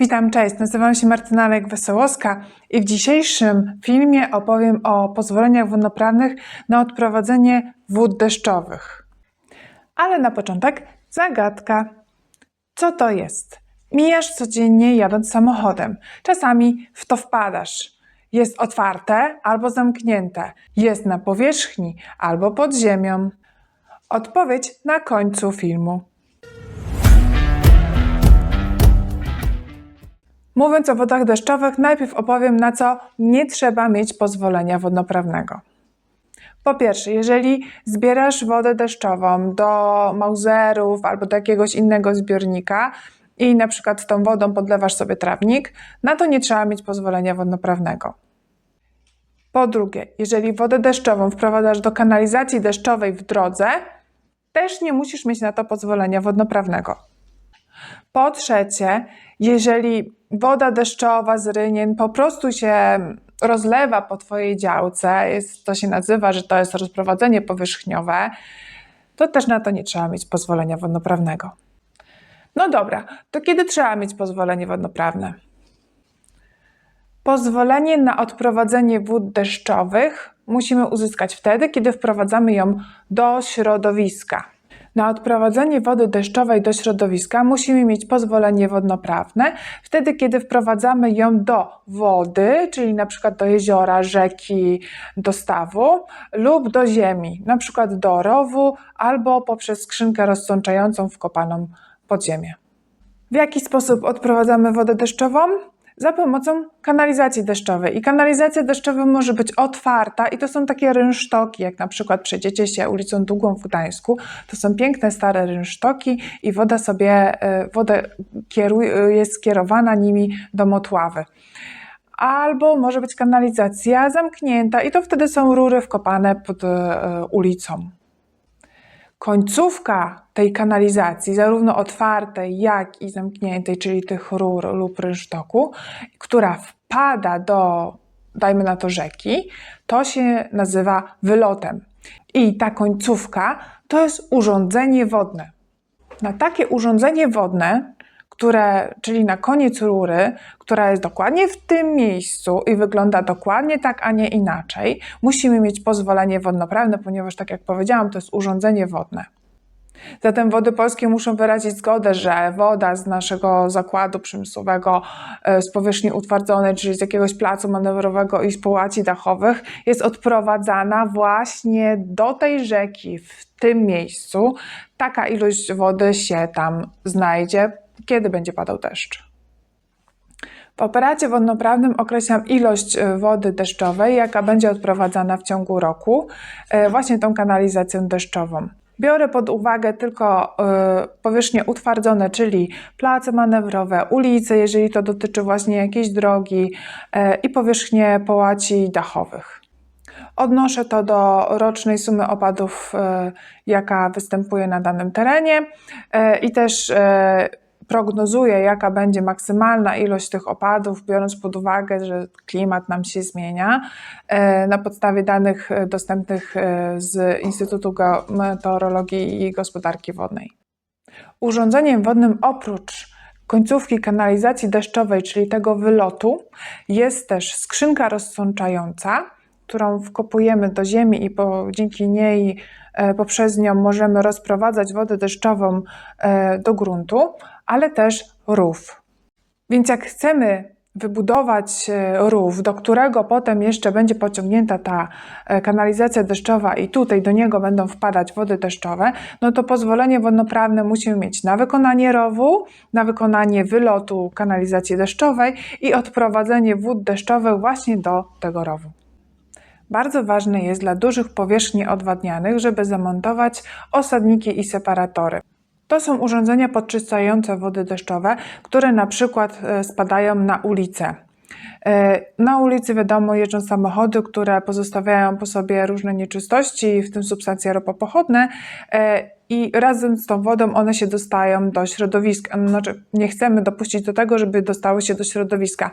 Witam, cześć. Nazywam się Martyna Lek-Wesołowska i w dzisiejszym filmie opowiem o pozwoleniach wodnoprawnych na odprowadzenie wód deszczowych. Ale na początek zagadka. Co to jest? Mijasz codziennie jadąc samochodem. Czasami w to wpadasz. Jest otwarte albo zamknięte. Jest na powierzchni albo pod ziemią. Odpowiedź na końcu filmu. Mówiąc o wodach deszczowych, najpierw opowiem, na co nie trzeba mieć pozwolenia wodnoprawnego. Po pierwsze, jeżeli zbierasz wodę deszczową do mauzerów albo do jakiegoś innego zbiornika i na przykład tą wodą podlewasz sobie trawnik, na to nie trzeba mieć pozwolenia wodnoprawnego. Po drugie, jeżeli wodę deszczową wprowadzasz do kanalizacji deszczowej w drodze, też nie musisz mieć na to pozwolenia wodnoprawnego. Po trzecie, jeżeli woda deszczowa z rynien po prostu się rozlewa po Twojej działce, jest, to się nazywa, że to jest rozprowadzenie powierzchniowe, to też na to nie trzeba mieć pozwolenia wodnoprawnego. No dobra, to kiedy trzeba mieć pozwolenie wodnoprawne? Pozwolenie na odprowadzenie wód deszczowych musimy uzyskać wtedy, kiedy wprowadzamy ją do środowiska. Na odprowadzenie wody deszczowej do środowiska musimy mieć pozwolenie wodnoprawne, wtedy kiedy wprowadzamy ją do wody, czyli na przykład do jeziora, rzeki, do stawu lub do ziemi, na przykład do rowu albo poprzez skrzynkę rozsączającą wkopaną pod ziemię. W jaki sposób odprowadzamy wodę deszczową? Za pomocą kanalizacji deszczowej. I kanalizacja deszczowa może być otwarta, i to są takie rynsztoki, jak na przykład przejdziecie się ulicą Długą w Gdańsku. To są piękne, stare rynsztoki, i woda sobie, e, woda kieruje, jest skierowana nimi do motławy. Albo może być kanalizacja zamknięta, i to wtedy są rury wkopane pod e, ulicą końcówka tej kanalizacji, zarówno otwartej, jak i zamkniętej, czyli tych rur lub rynsztoku, która wpada do, dajmy na to, rzeki, to się nazywa wylotem. I ta końcówka to jest urządzenie wodne. Na takie urządzenie wodne które, czyli na koniec rury, która jest dokładnie w tym miejscu i wygląda dokładnie tak, a nie inaczej, musimy mieć pozwolenie wodnoprawne, ponieważ, tak jak powiedziałam, to jest urządzenie wodne. Zatem wody polskie muszą wyrazić zgodę, że woda z naszego zakładu przemysłowego, e, z powierzchni utwardzonej, czyli z jakiegoś placu manewrowego i z połaci dachowych, jest odprowadzana właśnie do tej rzeki w tym miejscu. Taka ilość wody się tam znajdzie kiedy będzie padał deszcz. W operacie wodnoprawnym określam ilość e, wody deszczowej, jaka będzie odprowadzana w ciągu roku, e, właśnie tą kanalizacją deszczową. Biorę pod uwagę tylko e, powierzchnie utwardzone, czyli place manewrowe, ulice, jeżeli to dotyczy właśnie jakiejś drogi i powierzchnie połaci dachowych. Odnoszę to do rocznej sumy opadów, jaka występuje na danym terenie i też prognozuje, jaka będzie maksymalna ilość tych opadów, biorąc pod uwagę, że klimat nam się zmienia, e, na podstawie danych e, dostępnych e, z Instytutu Meteorologii i Gospodarki Wodnej. Urządzeniem wodnym oprócz końcówki kanalizacji deszczowej, czyli tego wylotu, jest też skrzynka rozsączająca, którą wkopujemy do ziemi i po, dzięki niej poprzez nią możemy rozprowadzać wodę deszczową do gruntu, ale też rów. Więc jak chcemy wybudować e, rów, do którego potem jeszcze będzie pociągnięta ta e, kanalizacja deszczowa i tutaj do niego będą wpadać wody deszczowe, no to pozwolenie wodnoprawne musimy mieć na wykonanie rowu, na wykonanie wylotu kanalizacji deszczowej i odprowadzenie wód deszczowych właśnie do tego rowu. Bardzo ważne jest dla dużych powierzchni odwadnianych, żeby zamontować osadniki i separatory. To są urządzenia podczystające wody deszczowe, które na przykład e, spadają na ulicę. E, na ulicy wiadomo jeżdżą samochody, które pozostawiają po sobie różne nieczystości, w tym substancje ropopochodne e, i razem z tą wodą one się dostają do środowiska. Znaczy nie chcemy dopuścić do tego, żeby dostały się do środowiska.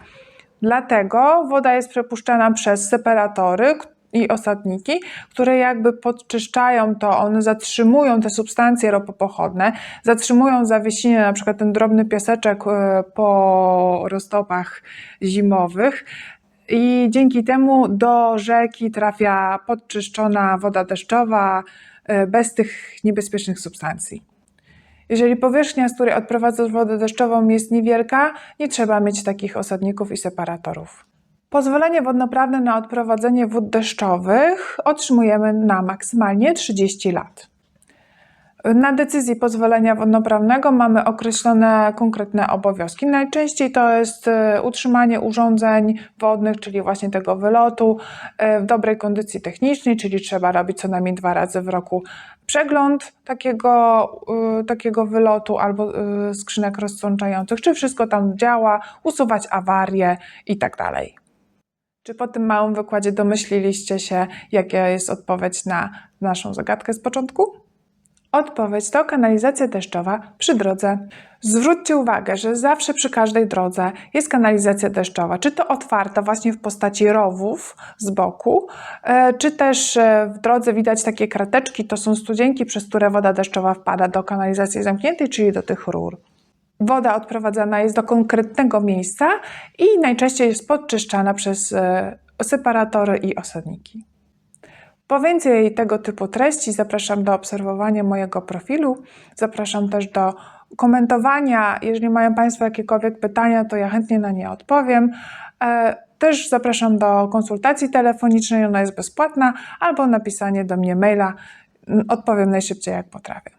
Dlatego woda jest przepuszczana przez separatory, i osadniki, które jakby podczyszczają to, one zatrzymują te substancje ropopochodne, zatrzymują zawiesinie, na przykład ten drobny piaseczek e, po roztopach zimowych. I dzięki temu do rzeki trafia podczyszczona woda deszczowa e, bez tych niebezpiecznych substancji. Jeżeli powierzchnia, z której odprowadzasz wodę deszczową jest niewielka, nie trzeba mieć takich osadników i separatorów. Pozwolenie wodnoprawne na odprowadzenie wód deszczowych otrzymujemy na maksymalnie 30 lat. Na decyzji pozwolenia wodnoprawnego mamy określone konkretne obowiązki. Najczęściej to jest e, utrzymanie urządzeń wodnych, czyli właśnie tego wylotu e, w dobrej kondycji technicznej, czyli trzeba robić co najmniej dwa razy w roku przegląd takiego, e, takiego wylotu albo skrzynek rozsączających, czy wszystko tam działa, usuwać awarie i tak. Czy po tym małym wykładzie domyśliliście się, jaka jest odpowiedź na naszą zagadkę z początku? Odpowiedź to kanalizacja deszczowa przy drodze. Zwróćcie uwagę, że zawsze przy każdej drodze jest kanalizacja deszczowa, czy to otwarta właśnie w postaci rowów z boku, e, czy też e, w drodze widać takie krateczki, to są studzienki, przez które woda deszczowa wpada do kanalizacji zamkniętej, czyli do tych rur. Woda odprowadzana jest do konkretnego miejsca i najczęściej jest podczyszczana przez e, separatory i osadniki. Po więcej tego typu treści zapraszam do obserwowania mojego profilu. Zapraszam też do komentowania. Jeżeli mają Państwo jakiekolwiek pytania, to ja chętnie na nie odpowiem. E, też zapraszam do konsultacji telefonicznej, ona jest bezpłatna, albo napisanie do mnie maila. Odpowiem najszybciej jak potrafię.